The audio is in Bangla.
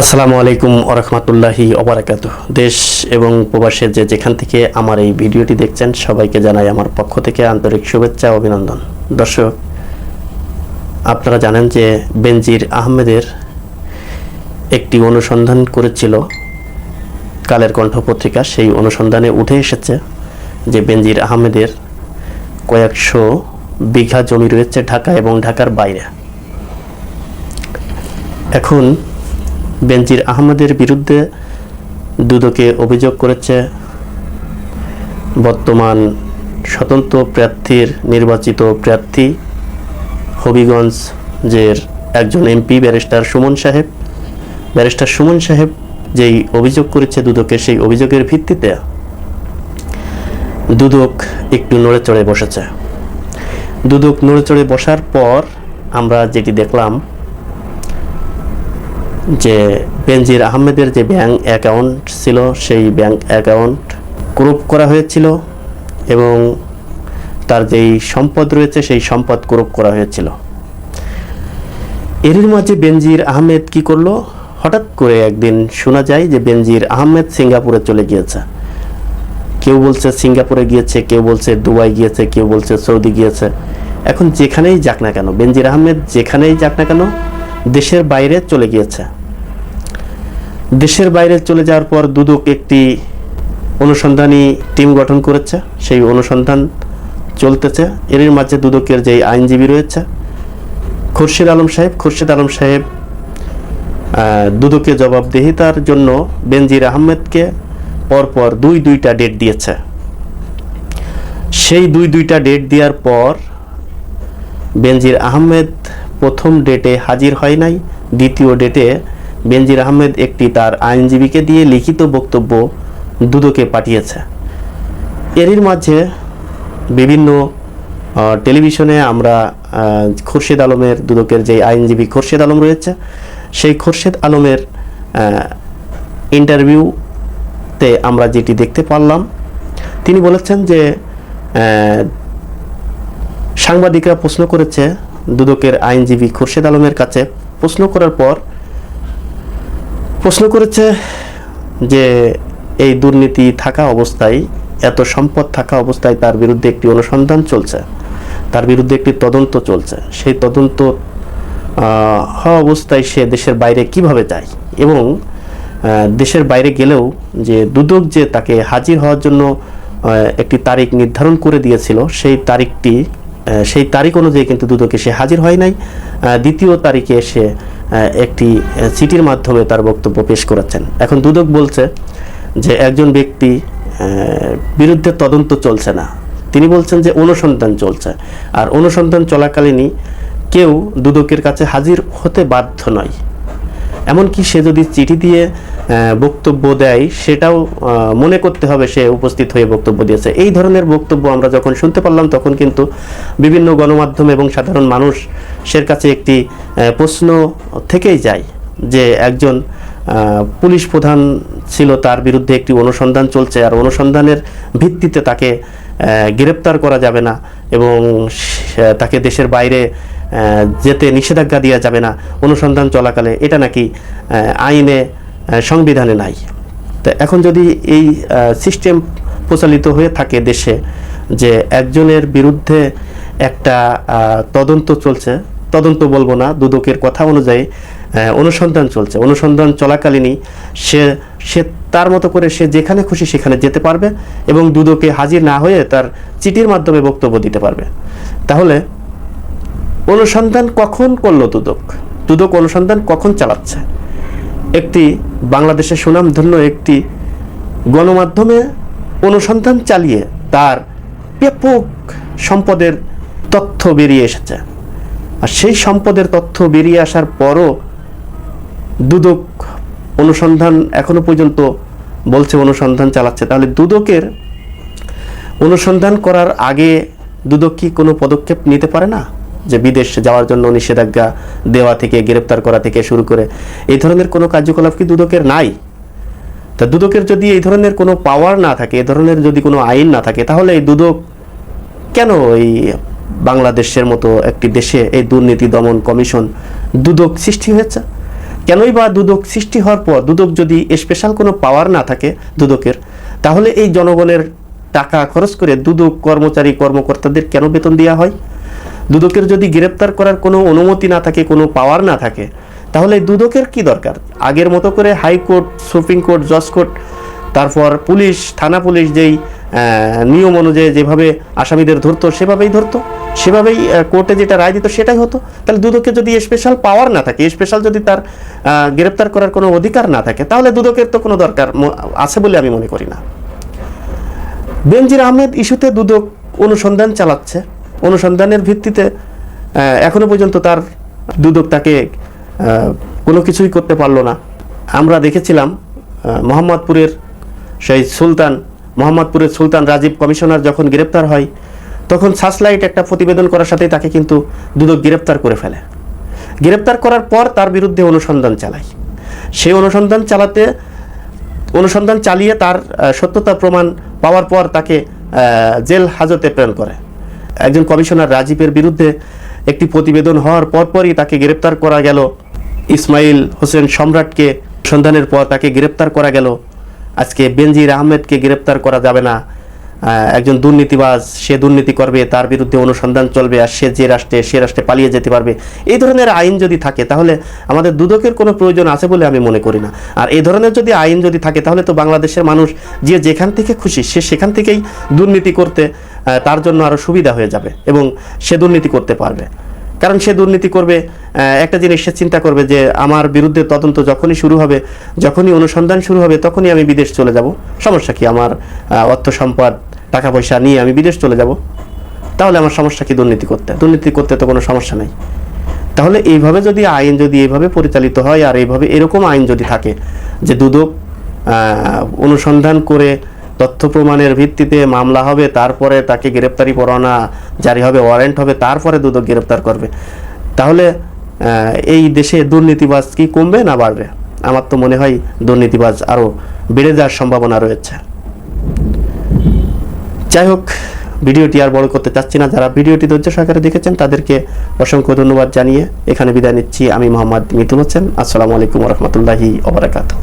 আসসালামু আলাইকুম ওরহমতুল্লাহি ওবরাকাত দেশ এবং প্রবাসের যে যেখান থেকে আমার এই ভিডিওটি দেখছেন, সবাইকে জানাই আমার পক্ষ থেকে আন্তরিক শুভেচ্ছা অভিনন্দন। দর্শক, আপনারা জানেন যে বেনজির আহমেদের একটি অনুসন্ধান করেছিল, কালের কণ্ঠ পত্রিকা, সেই অনুসন্ধানে উঠে এসেছে যে বেনজির আহমেদের কয়েকশো বিঘা জমি রয়েছে ঢাকা এবং ঢাকার বাইরে। এখন বেনজির আহমেদের বিরুদ্ধে দুদকে অভিযোগ করেছে বর্তমান স্বতন্ত্র প্রার্থীর নির্বাচিত প্রার্থী হবিগঞ্জ হবিগঞ্জের একজন এমপি ব্যারিস্টার সুমন সাহেব। ব্যারিস্টার সুমন সাহেব যেই অভিযোগ করেছে দুদকে, সেই অভিযোগের ভিত্তিতে দুদক একটু নড়ে চড়ে বসেছে। দুদক নড়ে চড়ে বসার পর আমরা যেটি দেখলাম যে বেনজির আহমেদের যে ব্যাংক অ্যাকাউন্ট ছিল, সেই ব্যাংক অ্যাকাউন্ট ক্রুপ করা হয়েছিল এবং তার যেই সম্পদ রয়েছে, সেই সম্পদ ক্রুপ করা হয়েছিল। এরই মাঝে বেনজির আহমেদ কি করল? হঠাৎ করে একদিন শোনা যায় যে বেনজির আহমেদ সিঙ্গাপুরে চলে গিয়েছে। কেউ বলছে সিঙ্গাপুরে গিয়েছে, কেউ বলছে দুবাই গিয়েছে, কেউ বলছে সৌদি গিয়েছে। এখন যেখানেই যাক না কেন, বেনজির আহমেদ যেখানেই যাক না কেন, দেশের বাইরে চলে গিয়েছে। দেশের বাইরে চলে যাওয়ার পর দুদক একটি অনুসন্ধানী টিম গঠন করেছে। সেই অনুসন্ধান চলতেছে। এর মাঝে দুদকের যেই আইনজীবী রয়েছে, খুরশিদ আলম সাহেব, খুরশিদ আলম সাহেব দুদকে জবাবদিহিতার জন্য বেনজির আহমেদকে পরপর দুই দুইটা ডেট দিয়েছে। সেই দুই দুইটা ডেট দেওয়ার পর বেনজির আহমেদ প্রথম ডেটে হাজির হয় নাই, দ্বিতীয় ডেটে বেনজির আহমেদ একটি তার আইনজীবীকে দিয়ে লিখিত বক্তব্য দুদকে পাঠিয়েছে। এরই মাঝে বিভিন্ন টেলিভিশনে আমরা খুরশেদ আলমের দুদকের যে আইনজীবী খুরশেদ আলম রয়েছে, সেই খুরশেদ আলমের ইন্টারভিউতে আমরা যেটি দেখতে পারলাম, তিনি বলেছেন যে সাংবাদিকরা প্রশ্ন করেছে দুদকের আইনজীবী খুরশেদ আলমের কাছে। প্রশ্ন করার পর প্রশ্ন করেছে যে এই দুর্নীতি থাকা অবস্থায়, এত সম্পদ থাকা অবস্থায় তার বিরুদ্ধে একটি অনুসন্ধান চলছে। তার বিরুদ্ধে একটি তদন্ত চলছে। সেই তদন্ত হওয়া অবস্থায় সে দেশের বাইরে কীভাবে যায় এবং দেশের বাইরে গেলেও যে দুদক যে তাকে হাজির হওয়ার জন্য একটি তারিখ নির্ধারণ করে দিয়েছিল, সেই তারিখটি সেই তারিখ অনুযায়ী কিন্তু দুদকে সে হাজির হয় নাই। দ্বিতীয় তারিখে সে একটি চিঠির মাধ্যমে তার বক্তব্য পেশ করেছেন। এখন দুদক বলছে যে একজন ব্যক্তি বিরুদ্ধে তদন্ত চলছে না। তিনি বলছেন যে অনুসন্ধান চলছে। আর অনুসন্ধান চলাকালীনই কেউ দুদকের কাছে হাজির হতে বাধ্য নয়। এমনকি সে যদি চিঠি দিয়ে বক্তব্য দেয়, সেটাও মনে করতে হবে সে উপস্থিত হয়ে বক্তব্য দিয়েছে। এই ধরনের বক্তব্য আমরা যখন শুনতে পারলাম, তখন কিন্তু বিভিন্ন গণমাধ্যম এবং সাধারণ মানুষের কাছে একটি প্রশ্ন থেকেই যায় যে একজন পুলিশ প্রধান ছিল তার বিরুদ্ধে একটি অনুসন্ধান চলছে আর অনুসন্ধানের ভিত্তিতে তাকে গ্রেপ্তার করা যাবে না এবং তাকে দেশের বাইরে যেতে নিষেধাজ্ঞা দেওয়া যাবে না। অনুসন্ধান চলাকালে এটা নাকি আইনে সংবিধানে নাই। তো এখন যদি এই সিস্টেম প্রচলিত হয়ে থাকে দেশে যে একজনের বিরুদ্ধে একটা তদন্ত চলছে, তদন্ত বলব না, দুদকের কথা অনুযায়ী অনুসন্ধান চলছে। অনুসন্ধান চলাকালীনই সে সে তার মতো করে সে যেখানে খুশি সেখানে যেতে পারবে এবং দুদকে হাজির না হয়ে তার চিঠির মাধ্যমে বক্তব্য দিতে পারবে। তাহলে অনুসন্ধান কখন করল দুদক? দুদক অনুসন্ধান কখন চালাচ্ছে? একটি বাংলাদেশের সুনামধন্য একটি গণমাধ্যমে অনুসন্ধান চালিয়ে তার ব্যাপক সম্পদের তথ্য বেরিয়ে এসেছে। আর সেই সম্পদের তথ্য বেরিয়ে আসার পরও দুদক অনুসন্ধান এখনও পর্যন্ত বলছে অনুসন্ধান চালাচ্ছে। তাহলে দুদকের অনুসন্ধান করার আগে দুদক কি কোনো পদক্ষেপ নিতে পারে না? যে বিদেশ যাওয়ার জন্য নিষেধাজ্ঞা দেওয়া থেকে, গ্রেপ্তার করা থেকে শুরু করে, এই ধরনের কোনো কার্যকলাপ কি দুদকের নাই? তা দুদকের যদি এই ধরনের কোনো পাওয়ার না থাকে, এই ধরনের যদি কোনো আইন না থাকে, তাহলে এই দুদক কেন এই বাংলাদেশের মতো একটি দেশে এই দুর্নীতি দমন কমিশন দুদক সৃষ্টি হয়েছে? কেনই বা দুদক সৃষ্টি হওয়ার পর দুদক যদি স্পেশাল কোনো পাওয়ার না থাকে দুদকের, তাহলে এই জনগণের টাকা খরচ করে দুদক কর্মচারী কর্মকর্তাদের কেন বেতন দেওয়া হয়? দুদকের যদি গ্রেপ্তার করার কোনো অনুমতি না থাকে, কোনো পাওয়ার না থাকে, তাহলে দুদকের কি দরকার? আগের মতো করে হাইকোর্ট, সুপ্রিম কোর্ট, জজ কোর্ট, তারপর পুলিশ, থানা পুলিশ যেই নিয়ম অনুযায়ী যেভাবে আসামিদের ধরতো, সেভাবেই ধরতো। সেভাবেই কোর্টে যেটা রায় দিত সেটাই হতো। তাহলে দুদকের যদি স্পেশাল পাওয়ার না থাকে স্পেশাল যদি তার গ্রেপ্তার করার কোনো অধিকার না থাকে, তাহলে দুদকের তো কোনো দরকার আছে বলে আমি মনে করি না। বেনজির আহমেদ ইস্যুতে দুদক অনুসন্ধান চালাচ্ছে। অনুসন্ধানের ভিত্তিতে এখনও পর্যন্ত তার দুদক তাকে কোনো কিছুই করতে পারল না। আমরা দেখেছিলাম মোহাম্মদপুরের সেই সুলতান, মোহাম্মদপুরের সুলতান রাজীব কমিশনার যখন গ্রেপ্তার হয়, তখন সাসলাইট একটা প্রতিবেদন করার সাথেই তাকে কিন্তু দুদক গ্রেপ্তার করে ফেলে। গ্রেপ্তার করার পর তার বিরুদ্ধে অনুসন্ধান চালায়। সেই অনুসন্ধান চালাতে, অনুসন্ধান চালিয়ে তার সত্যতা প্রমাণ পাওয়ার পর তাকে জেল হাজতে প্রেরণ করে। একজন কমিশনার রাজীবের বিরুদ্ধে একটি প্রতিবেদন হওয়ার পরপরই তাকে গ্রেপ্তার করা গেল। ইসমাইল হোসেন সম্রাটকে সন্ধানের পর তাকে গ্রেপ্তার করা গেল। আজকে বেনজির আহমেদকে গ্রেপ্তার করা যাবে না। একজন দুর্নীতিবাজ, সে দুর্নীতি করবে, তার বিরুদ্ধে অনুসন্ধান চলবে আর সে যে রাষ্ট্রে, সে রাষ্ট্রে পালিয়ে যেতে পারবে। এই ধরনের আইন যদি থাকে, তাহলে আমাদের দুদকের কোনো প্রয়োজন আছে বলে আমি মনে করি না। আর এই ধরনের যদি আইন যদি থাকে, তাহলে তো বাংলাদেশের মানুষ যে যেখান থেকে খুশি, সে সেখান থেকেই দুর্নীতি করতে তার জন্য আরও সুবিধা হয়ে যাবে এবং সে দুর্নীতি করতে পারবে। কারণ সে দুর্নীতি করবে একটা জিনিস সে চিন্তা করবে যে, আমার বিরুদ্ধে তদন্ত যখনই শুরু হবে, যখনই অনুসন্ধান শুরু হবে, তখনই আমি বিদেশ চলে যাব। সমস্যা কি? আমার অর্থ সম্পদ টাকা পয়সা নিয়ে আমি বিদেশ চলে যাব, তাহলে আমার সমস্যা কি দুর্নীতি করতে? দুর্নীতি করতে তো কোনো সমস্যা নেই। তাহলে এইভাবে যদি আইন যদি এইভাবে পরিচালিত হয় আর এইভাবে এরকম আইন যদি থাকে যে দুদক অনুসন্ধান করে তথ্য প্রমাণের ভিত্তিতে মামলা হবে, তারপরে তাকে গ্রেপ্তারি পরোয়ানা জারি হবে, ওয়ারেন্ট হবে, তারপরে দুদক গ্রেপ্তার করবে, তাহলে এই দেশে দুর্নীতিবাজ কি কমবে না বাড়বে? আমার তো মনে হয় দুর্নীতিবাজ আরও বেড়ে যাওয়ার সম্ভাবনা রয়েছে। যাই হোক, ভিডিওটি আর বড় করতে চাচ্ছি না। যারা ভিডিওটি ধৈর্য সহকারে দেখেছেন, তাদেরকে অসংখ্য ধন্যবাদ জানিয়ে এখানে বিদায় নিচ্ছি। আমি মোহাম্মদ মিতুল হোসেন। আসসালামু আলাইকুম রহমতুল্লাহি ওবরাকাতু